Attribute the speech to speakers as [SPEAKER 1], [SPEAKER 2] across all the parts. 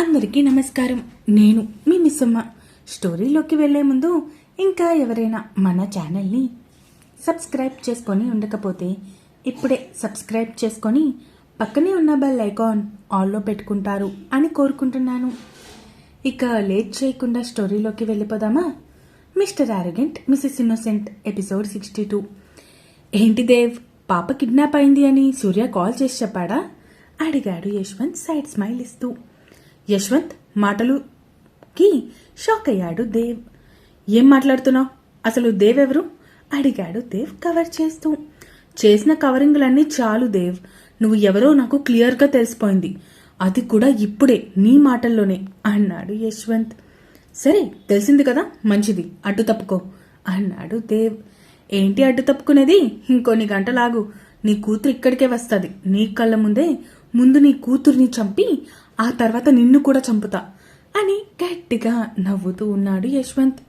[SPEAKER 1] అందరికీ నమస్కారం నేను మీ మిస్సమ్మ స్టోరీలోకి వెళ్లే ముందు ఇంకా ఎవరైనా మన ఛానల్ని సబ్స్క్రైబ్ చేసుకొని ఉండకపోతే ఇప్పుడే సబ్స్క్రైబ్ చేసుకొని పక్కనే ఉన్న బెల్ ఐకాన్ ఆల్లో పెట్టుకుంటారు అని కోరుకుంటున్నాను ఇక లేట్ చేయకుండా స్టోరీలోకి వెళ్ళిపోదామా Mr arrogant Mrs innocent episode sixty two ఏంటి దేవ్ పాప కిడ్నాప్ అయింది అని సూర్య కాల్ చేసి చెప్పాడా అడిగాడు యశ్వంత్ సైడ్ స్మైల్ ఇస్తూ యశ్వంత్ మాటలుకి షాక్ అయ్యాడు దేవ్ ఏం మాట్లాడుతున్నావు అసలు దేవ్ ఎవరు అడిగాడు దేవ్ కవర్ చేస్తూ చేసిన కవరింగ్లన్నీ చాలు దేవ్ నువ్వు ఎవరో నాకు క్లియర్గా తెలిసిపోయింది అది కూడా ఇప్పుడే నీ మాటల్లోనే అన్నాడు యశ్వంత్ సరే తెలిసింది కదా మంచిది అడ్డు తప్పుకో అన్నాడు దేవ్ ఏంటి అడ్డు తప్పుకునేది ఇంకొన్ని గంటలాగు నీ కూతురు ఇక్కడికే వస్తుంది నీ కళ్ళ ముందే ముందు నీ కూతుర్ని చంపి ఆ తర్వాత నిన్ను కూడా చంపుతా అని గట్టిగా నవ్వుతూ ఉన్నాడు యశ్వంత్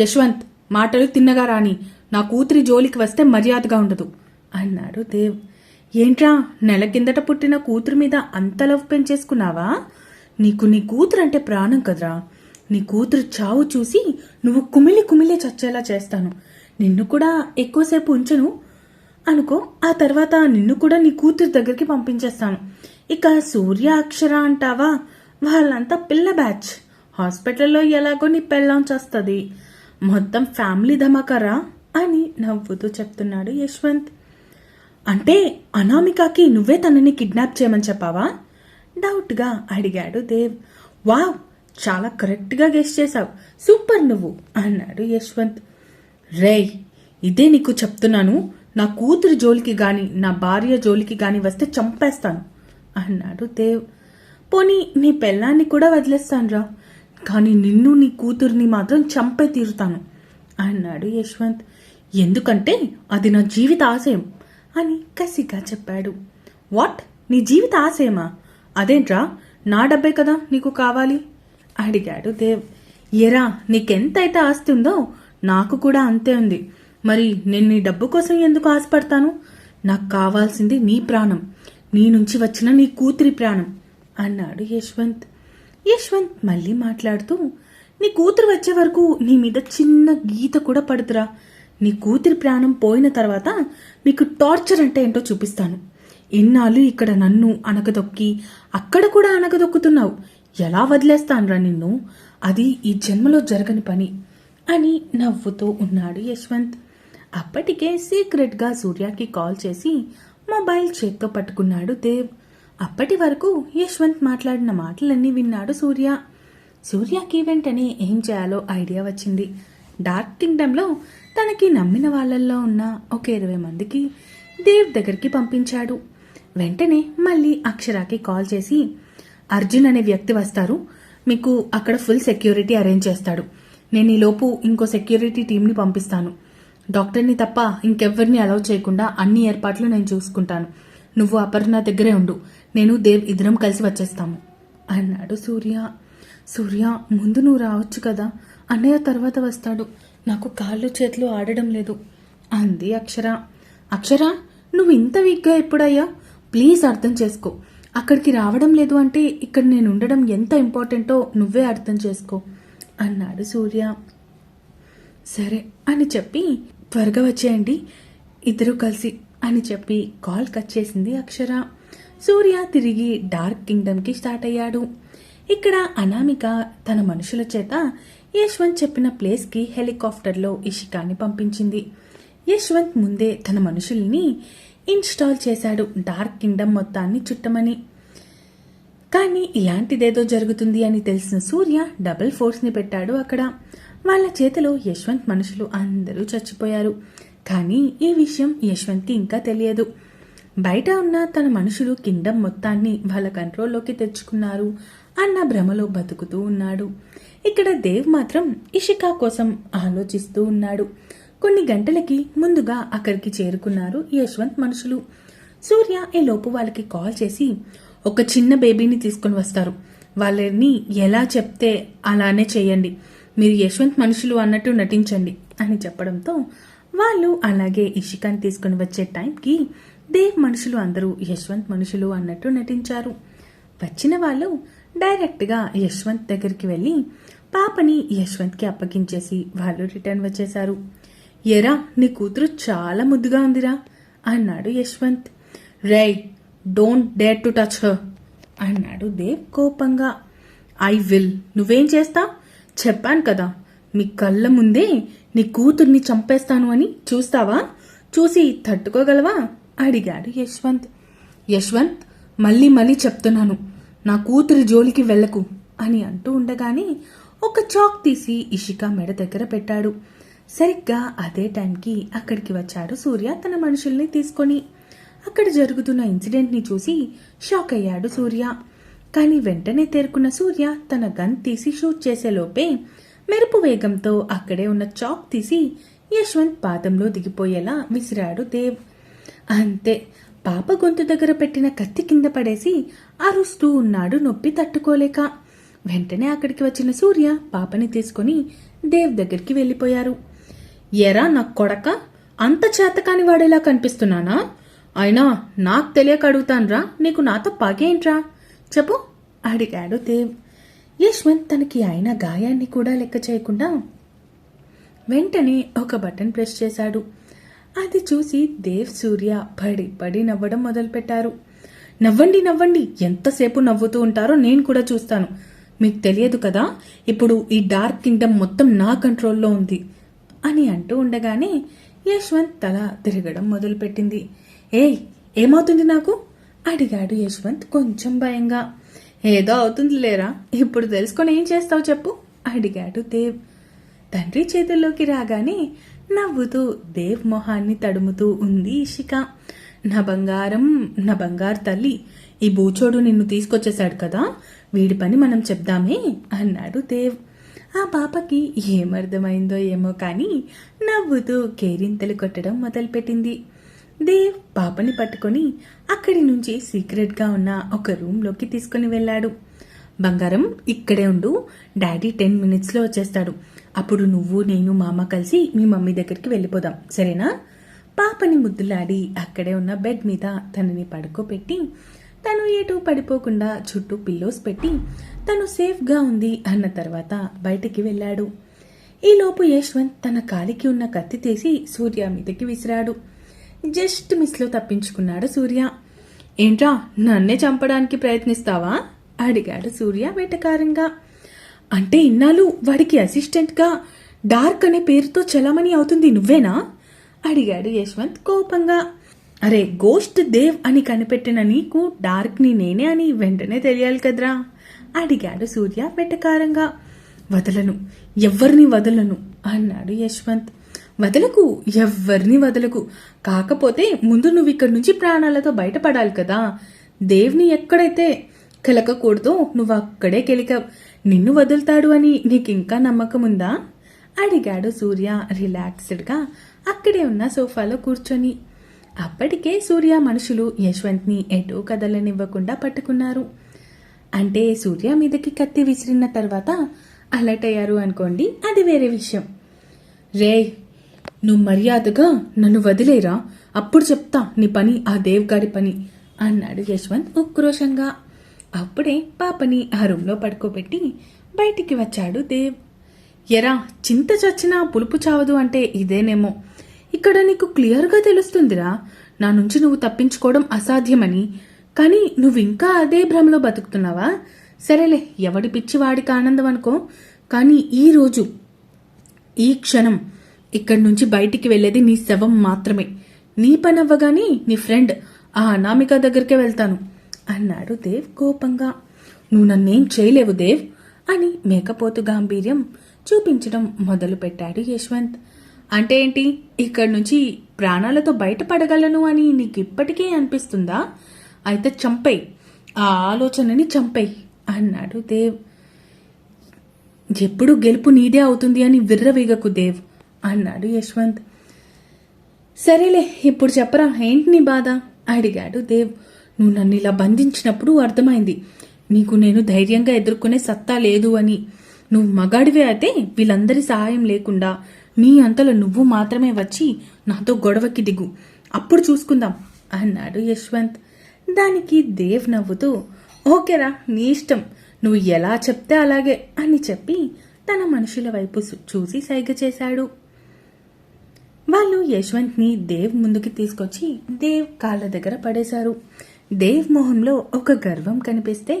[SPEAKER 1] యశ్వంత్ మాటలు తిన్నగా రాని నా కూతురి జోలికి వస్తే మర్యాదగా ఉండదు అన్నాడు దేవ్ ఏంట్రా నెల కిందట పుట్టిన కూతురు మీద అంత లవ్ పెంచేసుకున్నావా నీకు నీ కూతురు అంటే ప్రాణం కదరా నీ కూతురు చావు చూసి నువ్వు కుమిలి కుమిలి చచ్చేలా చేస్తాను నిన్ను కూడా ఎక్కువసేపు ఉంచను అనుకో ఆ తర్వాత నిన్ను కూడా నీ కూతురు దగ్గరికి పంపించేస్తాను ఇక సూర్య అక్షర అంటావా వాళ్ళంతా పిల్ల బ్యాచ్ హాస్పిటల్లో ఎలాగో నీ పెళ్ళాం చేస్తుంది మొత్తం ఫ్యామిలీ ధమకరా అని నవ్వుతూ చెప్తున్నాడు యశ్వంత్ అంటే అనామికకి నువ్వే తనని కిడ్నాప్ చేయమని చెప్పావా డౌట్గా అడిగాడు దేవ్ వావ్ చాలా కరెక్ట్గా గెస్ చేశావు సూపర్ నువ్వు అన్నాడు యశ్వంత్ రే ఇదే నీకు చెప్తున్నాను నా కూతురు జోలికి గాని నా భార్య జోలికి గాని వస్తే చంపేస్తాను అన్నాడు దేవ్ పోనీ నీ పెళ్ళాన్ని కూడా వదిలేస్తానురా కానీ నిన్ను నీ కూతుర్ని మాత్రం చంపే తీరుతాను అన్నాడు యశ్వంత్ ఎందుకంటే అది నా జీవిత ఆశయం అని కసిగా చెప్పాడు వాట్ నీ జీవిత ఆశయమా అదేంట్రా నా డబ్బే కదా నీకు కావాలి అడిగాడు దేవ్ ఎరా నీకెంతైతే ఆస్తి ఉందో నాకు కూడా అంతే ఉంది మరి నేను నీ డబ్బు కోసం ఎందుకు ఆశపడతాను నాకు కావాల్సింది నీ ప్రాణం నీ నుంచి వచ్చిన నీ కూతురి ప్రాణం అన్నాడు యశ్వంత్ యశ్వంత్ మళ్ళీ మాట్లాడుతూ నీ కూతురు వచ్చే వరకు నీ మీద చిన్న గీత కూడా పడుతురా నీ కూతురి ప్రాణం పోయిన తర్వాత మీకు టార్చర్ అంటే ఏంటో చూపిస్తాను ఇన్నాళ్ళు ఇక్కడ నన్ను అనగదొక్కి అక్కడ కూడా అనగదొక్కుతున్నావు ఎలా వదిలేస్తానురా నిన్ను అది ఈ జన్మలో జరగని పని అని నవ్వుతూ ఉన్నాడు యశ్వంత్ అప్పటికే సీక్రెట్గా సూర్యాకి కాల్ చేసి మొబైల్ చేత్తో పట్టుకున్నాడు దేవ్ అప్పటి వరకు యశ్వంత్ మాట్లాడిన మాటలన్నీ విన్నాడు సూర్య సూర్యకి వెంటనే ఏం చేయాలో ఐడియా వచ్చింది డార్క్ కింగ్డమ్లో తనకి నమ్మిన వాళ్ళల్లో ఉన్న ఒక ఇరవై మందికి దేవ్ దగ్గరికి పంపించాడు వెంటనే మళ్ళీ అక్షరాకి కాల్ చేసి అర్జున్ అనే వ్యక్తి వస్తారు మీకు అక్కడ ఫుల్ సెక్యూరిటీ అరేంజ్ చేస్తాడు నేను ఈలోపు ఇంకో సెక్యూరిటీ టీంని పంపిస్తాను డాక్టర్ని తప్ప ఇంకెవ్వరిని అలౌ చేయకుండా అన్ని ఏర్పాట్లు నేను చూసుకుంటాను నువ్వు అపర్ణ దగ్గరే ఉండు నేను దేవ్ ఇద్దరం కలిసి వచ్చేస్తాము అన్నాడు సూర్య సూర్య ముందు నువ్వు రావచ్చు కదా అన్నయ్య తర్వాత వస్తాడు నాకు కాళ్ళు చేతులు ఆడడం లేదు అంది అక్షర అక్షర నువ్వు ఇంత వీక్గా ఎప్పుడయ్యా ప్లీజ్ అర్థం చేసుకో అక్కడికి రావడం లేదు అంటే ఇక్కడ నేను ఉండడం ఎంత ఇంపార్టెంటో నువ్వే అర్థం చేసుకో అన్నాడు సూర్య సరే అని చెప్పి త్వరగా వచ్చేయండి ఇద్దరు కలిసి అని చెప్పి కాల్ కట్ చేసింది అక్షర సూర్య తిరిగి డార్క్ కింగ్డమ్కి స్టార్ట్ అయ్యాడు ఇక్కడ అనామిక తన మనుషుల చేత యశ్వంత్ చెప్పిన ప్లేస్కి హెలికాప్టర్లో ఇషికాన్ని పంపించింది యశ్వంత్ ముందే తన మనుషుల్ని ఇన్స్టాల్ చేశాడు డార్క్ కింగ్డమ్ మొత్తాన్ని చుట్టమని కానీ ఇలాంటిదేదో జరుగుతుంది అని తెలిసిన సూర్య డబుల్ ఫోర్స్ని పెట్టాడు అక్కడ వాళ్ళ చేతిలో యశ్వంత్ మనుషులు అందరూ చచ్చిపోయారు కానీ ఈ విషయం యశ్వంత్కి ఇంకా తెలియదు బయట ఉన్న తన మనుషులు కింగ్డమ్ మొత్తాన్ని వాళ్ళ కంట్రోల్లోకి తెచ్చుకున్నారు అన్న భ్రమలో బతుకుతూ ఉన్నాడు ఇక్కడ దేవ్ మాత్రం ఇషికా కోసం ఆలోచిస్తూ ఉన్నాడు కొన్ని గంటలకి ముందుగా అక్కడికి చేరుకున్నారు యశ్వంత్ మనుషులు సూర్య ఈ లోపు వాళ్ళకి కాల్ చేసి ఒక చిన్న బేబీని తీసుకొని వస్తారు వాళ్ళని ఎలా చెప్తే అలానే చేయండి మీరు యశ్వంత్ మనుషులు అన్నట్టు నటించండి అని చెప్పడంతో వాళ్ళు అలాగే ఇషికాని తీసుకుని వచ్చే టైంకి దేవ్ మనుషులు అందరూ యశ్వంత్ మనుషులు అన్నట్టు నటించారు వచ్చిన వాళ్ళు డైరెక్ట్గా యశ్వంత్ దగ్గరికి వెళ్ళి పాపని యశ్వంత్కి అప్పగించేసి వాళ్ళు రిటర్న్ వచ్చేశారు ఎరా నీ కూతురు చాలా ముద్దుగా ఉందిరా అన్నాడు Yashwant Rai don't dare to touch her అన్నాడు దేవ్ కోపంగా ఐ విల్ నువ్వేం చేస్తావు చెప్పాను కదా మీ కళ్ళ ముందే నీ కూతుర్ని చంపేస్తాను అని చూస్తావా చూసి తట్టుకోగలవా అడిగాడు యశ్వంత్ యశ్వంత్ మళ్ళీ మళ్ళీ చెప్తున్నాను నా కూతురి జోలికి వెళ్ళకు అని అంటూ ఉండగానే ఒక చాక్ తీసి ఇషిక మెడ దగ్గర పెట్టాడు సరిగ్గా అదే టైంకి అక్కడికి వచ్చాడు సూర్య తన మనుషుల్ని తీసుకొని అక్కడ జరుగుతున్న ఇన్సిడెంట్ని చూసి షాక్ అయ్యాడు సూర్య కానీ వెంటనే తేరుకున్న సూర్య తన గన్ తీసి షూట్ చేసేలోపే మెరుపు వేగంతో అక్కడే ఉన్న చాక్ తీసి యశ్వంత్ పాదంలో దిగిపోయేలా విసిరాడు దేవ్ అంతే పాప గొంతు దగ్గర పెట్టిన కత్తి కింద పడేసి అరుస్తూ ఉన్నాడు నొప్పి తట్టుకోలేక వెంటనే అక్కడికి వచ్చిన సూర్య పాపని తీసుకుని దేవ్ దగ్గరికి వెళ్ళిపోయారు ఎరా నా కొడక అంత చేతకాని వాడేలా కనిపిస్తున్నానా అయినా నాకు తెలియక అడుగుతాన్రా నీకు నాతో పాగేంట్రా చెప్పు అడిగాడు దేవ్ యశ్వంత్ తనకి అయిన గాయాన్ని కూడా లెక్క చేయకుండా వెంటనే ఒక బటన్ ప్రెస్ చేశాడు అది చూసి దేవ్ సూర్య పడి పడి నవ్వడం మొదలుపెట్టారు నవ్వండి నవ్వండి ఎంతసేపు నవ్వుతూ ఉంటారో నేను కూడా చూస్తాను మీకు తెలియదు కదా ఇప్పుడు ఈ డార్క్ కింగ్డమ్ మొత్తం నా కంట్రోల్లో ఉంది అని అంటూ ఉండగానే యశ్వంత్ తల తిరగడం మొదలుపెట్టింది ఏయ్ ఏమవుతుంది నాకు అడిగాడు యశ్వంత్ కొంచెం భయంగా ఏదో అవుతుంది లేరా ఇప్పుడు తెలుసుకొని ఏం చేస్తావు చెప్పు అడిగాడు దేవ్ తండ్రి చేతుల్లోకి రాగానే నవ్వుతూ దేవ్ మొహాన్ని తడుముతూ ఉంది ఇషిక నా బంగారం నా బంగారు తల్లి ఈ బూచోడు నిన్ను తీసుకొచ్చేశాడు కదా వీడి పని మనం చెప్దామే అన్నాడు దేవ్ ఆ పాపకి ఏమర్థమైందో ఏమో కానీ నవ్వుతూ కేరింతలు కొట్టడం మొదలుపెట్టింది దేవ్ పాపని పట్టుకొని అక్కడి నుంచి సీక్రెట్గా ఉన్న ఒక రూమ్లోకి తీసుకుని వెళ్ళాడు బంగారం ఇక్కడే ఉండు డాడీ టెన్ మినిట్స్లో వచ్చేస్తాడు అప్పుడు నువ్వు నేను మామ కలిసి మీ మమ్మీ దగ్గరికి వెళ్ళిపోదాం సరేనా పాపని ముద్దులాడి అక్కడే ఉన్న బెడ్ మీద తనని పడుకోపెట్టి తను ఎటు పడిపోకుండా చుట్టూ పిల్లోస్ పెట్టి తను సేఫ్గా ఉంది అన్న తర్వాత బయటికి వెళ్ళాడు ఈలోపు యశ్వంత్ తన కాలికి ఉన్న కత్తి తీసి సూర్య మీదకి విసిరాడు జస్ట్ మిస్లో తప్పించుకున్నాడు సూర్య ఏంట్రా నన్నే చంపడానికి ప్రయత్నిస్తావా అడిగాడు సూర్య వేటకారంగా అంటే ఇన్నాళ్ళు వాడికి అసిస్టెంట్గా డార్క్ అనే పేరుతో చలమణి అవుతుంది నువ్వేనా అడిగాడు యశ్వంత్ కోపంగా అరే గోస్ట్ దేవ్ అని కనిపెట్టిన నీకు డార్క్ని నేనే అని వెంటనే తెలియాలి కదరా అడిగాడు సూర్య వెటకారంగా వదలను ఎవ్వరిని వదలను అన్నాడు యశ్వంత్ వదలకు ఎవ్వరిని వదలకు కాకపోతే ముందు నువ్వు ఇక్కడి నుంచి ప్రాణాలతో బయటపడాలి కదా దేవుని ఎక్కడైతే కెలకకూడదో నువ్వు అక్కడే కెలికావు నిన్ను వదులుతాడు అని నీకు ఇంకా నమ్మకం ఉందా అడిగాడు సూర్య రిలాక్స్డ్గా అక్కడే ఉన్న సోఫాలో కూర్చొని అప్పటికే సూర్య మనుషులు యశ్వంత్ని ఎటో కదలనివ్వకుండా పట్టుకున్నారు అంటే సూర్య మీదకి కత్తి విసిరిన తర్వాత అలర్ట్ అయ్యారు అనుకోండి అది వేరే విషయం రే నువ్వు మర్యాదగా నన్ను వదిలేరా అప్పుడు చెప్తా నీ పని ఆ దేవ్గాడి పని అన్నాడు యశ్వంత్ ఉక్రోషంగా అప్పుడే పాపని ఆ రూమ్లో పడుకోబెట్టి బయటికి వచ్చాడు దేవ్ ఎరా చింత చచ్చినా పులుపు చావదు అంటే ఇదేనేమో ఇక్కడ నీకు క్లియర్గా తెలుస్తుందిరా నా నుంచి నువ్వు తప్పించుకోవడం అసాధ్యమని కానీ నువ్వు ఇంకా అదే భ్రమలో బతుకుతున్నావా సరేలే ఎవడి పిచ్చివాడికి ఆనందం అనుకో కానీ ఈరోజు ఈ క్షణం ఇక్కడి నుంచి బయటికి వెళ్ళేది నీ శవం మాత్రమే నీ పని అవ్వగాని నీ ఫ్రెండ్ ఆ అనామిక దగ్గరికే వెళ్తాను అన్నాడు దేవ్ కోపంగా నువ్వు నన్నేం చేయలేవు దేవ్ అని మేకపోతు గాంభీర్యం చూపించడం మొదలుపెట్టాడు యశ్వంత్ అంటే ఏంటి ఇక్కడి నుంచి ప్రాణాలతో బయటపడగలను అని నీకు ఇప్పటికీ అనిపిస్తుందా అయితే చంపై ఆ ఆలోచనని చంపై అన్నాడు దేవ్ ఎప్పుడు గెలుపు నీదే అవుతుంది అని విర్రవీగకు దేవ్ అన్నాడు యశ్వంత్ సరేలే ఇప్పుడు చెప్పరా ఏంటి నీ బాధ అడిగాడు దేవ్ నువ్వు నన్ను ఇలా బంధించినప్పుడు అర్థమైంది నీకు నేను ధైర్యంగా ఎదుర్కొనే సత్తా లేదు అని నువ్వు మగాడివే అయితే వీళ్ళందరి సహాయం లేకుండా నీ అంతలో నువ్వు మాత్రమే వచ్చి నాతో గొడవకి దిగు అప్పుడు చూసుకుందాం అన్నాడు యశ్వంత్ దానికి దేవ్ నవ్వుతూ ఓకేరా నీ ఇష్టం నువ్వు ఎలా చెప్తే అలాగే అని చెప్పి తన మనుషుల వైపు చూసి సైగ చేశాడు వాళ్ళు యశ్వంత్ని దేవ్ ముందుకి తీసుకొచ్చి దేవ్ కాళ్ళ దగ్గర పడేశారు దేవ్ మొహంలో ఒక గర్వం కనిపిస్తే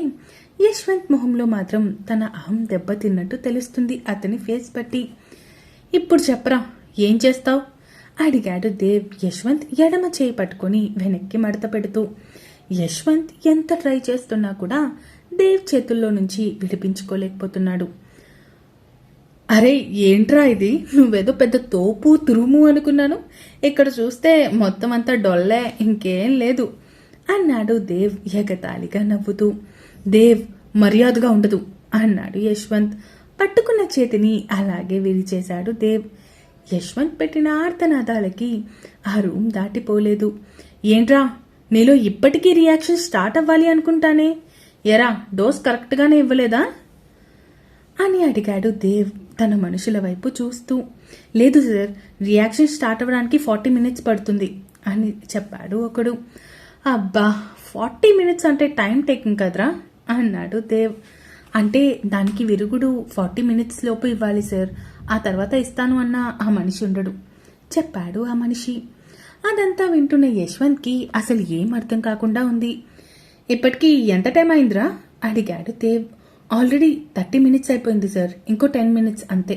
[SPEAKER 1] యశ్వంత్ మొహంలో మాత్రం తన అహం దెబ్బతిన్నట్టు తెలుస్తుంది అతని ఫేస్ బట్టి ఇప్పుడు చెప్పరా ఏం చేస్తావు అడిగాడు దేవ్ యశ్వంత్ ఎడమ చేయి పట్టుకొని వెనక్కి మడత పెడుతూ యశ్వంత్ ఎంత ట్రై చేస్తున్నా కూడా దేవ్ చేతుల్లో నుంచి విడిపించుకోలేకపోతున్నాడు అరే ఏంట్రా ఇది నువ్వేదో పెద్ద తోపు తురుము అనుకున్నాను ఇక్కడ చూస్తే మొత్తం అంతా డొల్లే ఇంకేం లేదు అన్నాడు దేవ్ ఎగతాళిగా నవ్వుతూ దేవ్ మర్యాదగా ఉండదు అన్నాడు యశ్వంత్ పట్టుకున్న చేతిని అలాగే విరిచేశాడు దేవ్ యశ్వంత్ పెట్టిన ఆర్తనాదాలకి ఆ రూమ్ దాటిపోలేదు ఏంట్రా నీలో ఇప్పటికీ రియాక్షన్ స్టార్ట్ అవ్వాలి అనుకుంటానే ఎరా డోస్ కరెక్ట్గానే ఇవ్వలేదా అని అడిగాడు దేవ్ తన మనుషుల వైపు చూస్తూ లేదు సార్ రియాక్షన్ స్టార్ట్ అవ్వడానికి ఫార్టీ మినిట్స్ పడుతుంది అని చెప్పాడు ఒకడు అబ్బా ఫార్టీ మినిట్స్ అంటే టైం టేకింగ్ కదరా అన్నాడు దేవ్ అంటే దానికి విరుగుడు ఫార్టీ మినిట్స్ లోపు ఇవ్వాలి సార్ ఆ తర్వాత ఇస్తాను అన్న ఆ మనిషి ఉండడు చెప్పాడు ఆ మనిషి అదంతా వింటున్న యశ్వంత్కి అసలు ఏం అర్థం కాకుండా ఉంది ఇప్పటికీ ఎంత టైం అయిందిరా అడిగాడు దేవ్ ఆల్రెడీ థర్టీ మినిట్స్ అయిపోయింది సార్ ఇంకో టెన్ మినిట్స్ అంతే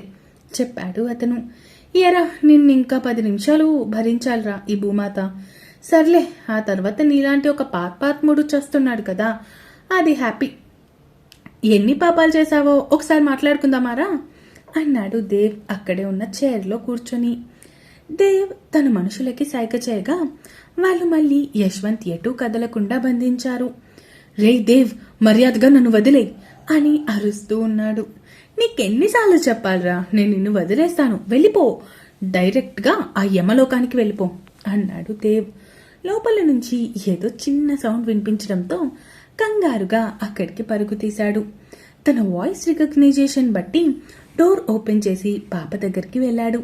[SPEAKER 1] చెప్పాడు అతను ఎరా నిన్ను ఇంకా పది నిమిషాలు భరించాలరా ఈ భూమాత సర్లే ఆ తర్వాత నీలాంటి ఒక మూడు చేస్తున్నాడు కదా అది హ్యాపీ ఎన్ని పాపాలు చేశావో ఒకసారి మాట్లాడుకుందామారా అన్నాడు దేవ్ అక్కడే ఉన్న చైర్లో కూర్చొని దేవ్ తన మనుషులకి సైక చేయగా వాళ్ళు మళ్ళీ యశ్వంత్ ఎటు కదలకుండా బంధించారు రే దేవ్ మర్యాదగా నన్ను వదిలే అని అరుస్తూ ఉన్నాడు నీకెన్నిసార్లు చెప్పాలరా నేను నిన్ను వదిలేస్తాను వెళ్ళిపో డైరెక్ట్గా ఆ యమలోకానికి వెళ్ళిపో అన్నాడు దేవ్ లోపల నుంచి ఏదో చిన్న సౌండ్ వినిపించడంతో కంగారుగా అక్కడికి పరుగు తీశాడు తన వాయిస్ రికగ్నైజేషన్ బట్టి డోర్ ఓపెన్ చేసి పాప దగ్గరికి వెళ్ళాడు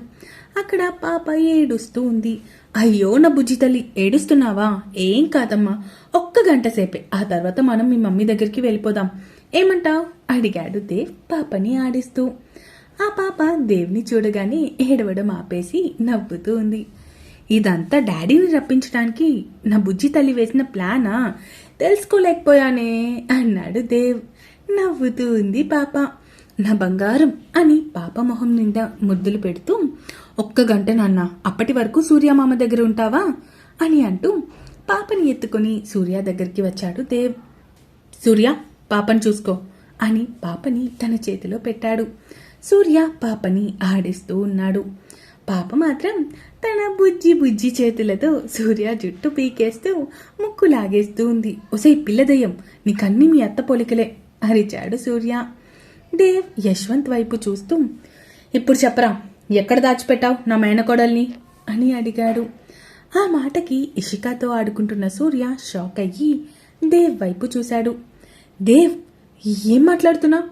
[SPEAKER 1] అక్కడ పాప ఏడుస్తూ ఉంది అయ్యో నా బుజ్జి తల్లి ఏడుస్తున్నావా ఏం కాదమ్మా ఒక్క గంట సేపే ఆ తర్వాత మనం మీ మమ్మీ దగ్గరికి వెళ్ళిపోదాం ఏమంటావు అడిగాడు దేవ్ పాపని ఆడిస్తూ ఆ పాప దేవ్ని చూడగానే ఏడవడం ఆపేసి నవ్వుతూ ఉంది ఇదంతా డాడీని రప్పించడానికి నా బుజ్జి తల్లి వేసిన ప్లానా తెలుసుకోలేకపోయానే అన్నాడు దేవ్ నవ్వుతూ ఉంది పాప నా బంగారం అని పాప మొహం నిండా ముద్దులు పెడుతూ ఒక్క గంట నాన్న అప్పటి వరకు సూర్యమామ దగ్గర ఉంటావా అని అంటూ పాపని ఎత్తుకొని సూర్య దగ్గరికి వచ్చాడు దేవ్ సూర్య పాపని చూసుకో అని పాపని తన చేతిలో పెట్టాడు సూర్య పాపని ఆడిస్తూ ఉన్నాడు పాప మాత్రం తన బుజ్జి బుజ్జి చేతులతో సూర్య జుట్టు పీకేస్తూ ముక్కు లాగేస్తూ ఉంది ఒసై పిల్లదయం నీకన్నీ మీ అత్త పోలికలే అరిచాడు సూర్య దేవ్ యశ్వంత్ వైపు చూస్తూ ఇప్పుడు చెప్పరా ఎక్కడ దాచిపెట్టావు నా మేనకోడల్ని అని అడిగాడు ఆ మాటకి ఇషికాతో ఆడుకుంటున్న సూర్య షాక్ అయ్యి దేవ్ వైపు చూశాడు దేవ్ ఏం మాట్లాడుతున్నావు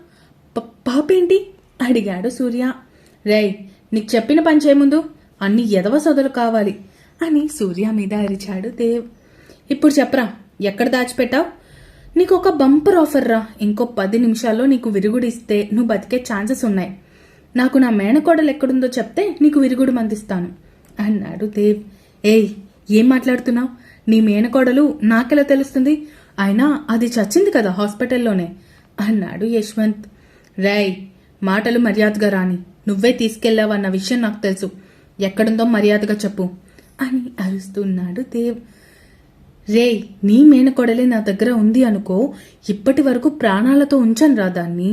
[SPEAKER 1] పాపేంటి అడిగాడు సూర్య రేయ్ నీకు చెప్పిన పని చేయముందు అన్ని ఎదవ సదులు కావాలి అని సూర్య మీద అరిచాడు దేవ్ ఇప్పుడు చెప్పరా ఎక్కడ దాచిపెట్టావు నీకు ఒక బంపర్ ఆఫర్ రా ఇంకో పది నిమిషాల్లో నీకు విరుగుడు ఇస్తే నువ్వు బతికే ఛాన్సెస్ ఉన్నాయి నాకు నా మేనకోడలు ఎక్కడుందో చెప్తే నీకు విరుగుడు మందిస్తాను అన్నాడు దేవ్ ఏయ్ ఏం మాట్లాడుతున్నావు నీ మేనకోడలు నాకెలా తెలుస్తుంది అయినా అది చచ్చింది కదా హాస్పిటల్లోనే అన్నాడు యశ్వంత్ రేయ్ మాటలు మర్యాదగా రాని నువ్వే తీసుకెళ్లావన్న విషయం నాకు తెలుసు ఎక్కడుందో మర్యాదగా చెప్పు అని అరుస్తున్నాడు దేవ్ రే నీ మేనకొడలే నా దగ్గర ఉంది అనుకో ఇప్పటి వరకు ప్రాణాలతో ఉంచను రా దాన్ని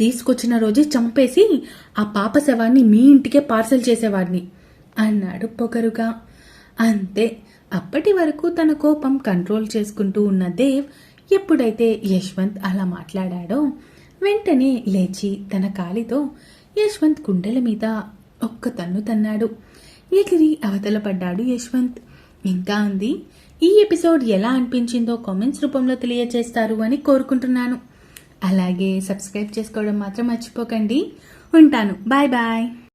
[SPEAKER 1] తీసుకొచ్చిన రోజే చంపేసి ఆ పాప శవాన్ని మీ ఇంటికే పార్సల్ చేసేవాడిని అన్నాడు పొగరుగా అంతే అప్పటి వరకు తన కోపం కంట్రోల్ చేసుకుంటూ ఉన్న దేవ్ ఎప్పుడైతే యశ్వంత్ అలా మాట్లాడాడో వెంటనే లేచి తన కాలితో యశ్వంత్ కుండల మీద ఒక్క తన్ను తన్నాడు ఎగిరి అవతల పడ్డాడు యశ్వంత్ ఇంకా ఉంది ఈ ఎపిసోడ్ ఎలా అనిపించిందో కామెంట్స్ రూపంలో తెలియజేస్తారు అని కోరుకుంటున్నాను అలాగే సబ్స్క్రైబ్ చేసుకోవడం మాత్రం మర్చిపోకండి ఉంటాను బాయ్ బాయ్